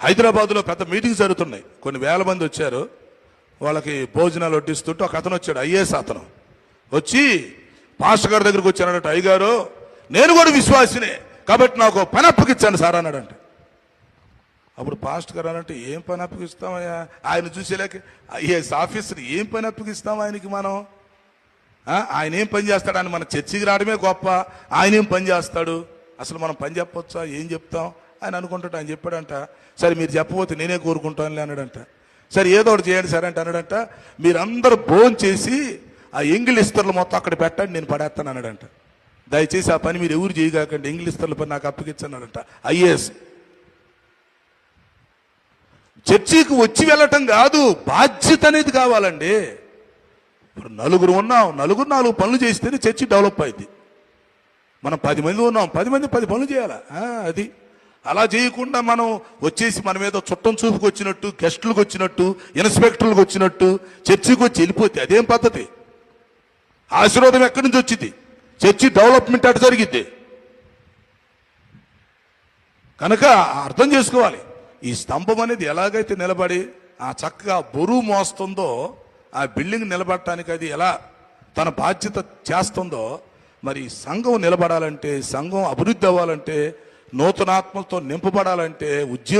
హైదరాబాద్లో పెద్ద మీటింగ్స్ జరుగుతున్నాయి. కొన్ని వేల మంది వచ్చారు. వాళ్ళకి భోజనాలు వడ్డిస్తుంటే ఒక అతను వచ్చాడు ఐఏఎస్ అతను. వచ్చి పాస్టర్ గారి దగ్గరికి వచ్చానట అయ్యగారు నేను కూడా విశ్వాసినే కాబట్టి నాకు పని అప్పగిచ్చాను సార్ అన్నాడంట. అప్పుడు పాస్ట్ గారు అనంటే ఏం పని అప్పగిస్తామయ్యా? ఆయన చూసేలేక ఐఏఎస్ ఆఫీసర్ ఏం పని అప్పగిస్తాం ఆయనకి మనం? ఆయన ఏం పని చేస్తాడు? అని మన చర్చికి రావడమే గొప్ప. ఆయన ఏం పని చేస్తాడు? అసలు మనం పని చెప్పొచ్చా? ఏం చెప్తాం? ఆయన అనుకుంటాడు ఆయన చెప్పాడంట. సరే మీరు చెప్పబోతే నేనే కోరుకుంటానులే అన్నాడంట. సరే ఏదో ఒకటి చేయండి సరే అంటే అన్నాడంట. మీరందరూ భోజనం చేసి ఆ ఎంగిలిస్తర్లు మొత్తం అక్కడ పెట్టండి నేను పడేస్తాను అన్నాడంట. దయచేసి ఆ పని మీరు ఎవరు చేయగాకండి ఎంగిల్ పని నాకు అప్పగించన్నాడంట ఐఏఎస్. చర్చికి వచ్చి వెళ్ళటం కాదు బాధ్యత అనేది కావాలండి. ఇప్పుడు నలుగురు ఉన్నాం నలుగురు నాలుగు పనులు చేస్తేనే చర్చి డెవలప్ అయింది. మనం పది మంది ఉన్నాం పది మంది పది పనులు చేయాలా? అది. అలా చేయకుండా మనం వచ్చేసి మన మీద చుట్టం చూపుకి వచ్చినట్టు గెస్టులకు వచ్చినట్టు ఇన్స్పెక్టర్లకు వచ్చినట్టు చర్చికి వచ్చి వెళ్ళిపోతే అదేం పద్ధతి? ఆశీర్వాదం ఎక్కడి నుంచి వచ్చింది? చర్చి డెవలప్మెంట్ అటు జరిగిద్ది కనుక అర్థం చేసుకోవాలి. ఈ స్తంభం అనేది ఎలాగైతే నిలబడి ఆ చక్కగా బరువు మోస్తుందో ఆ బిల్డింగ్ నిలబడటానికి అది ఎలా తన బాధ్యత చేస్తుందో మరి సంఘం నిలబడాలంటే సంఘం అభివృద్ధి అవ్వాలంటే నూతనాత్మలతో నింపబడాలంటే ఉద్యోగం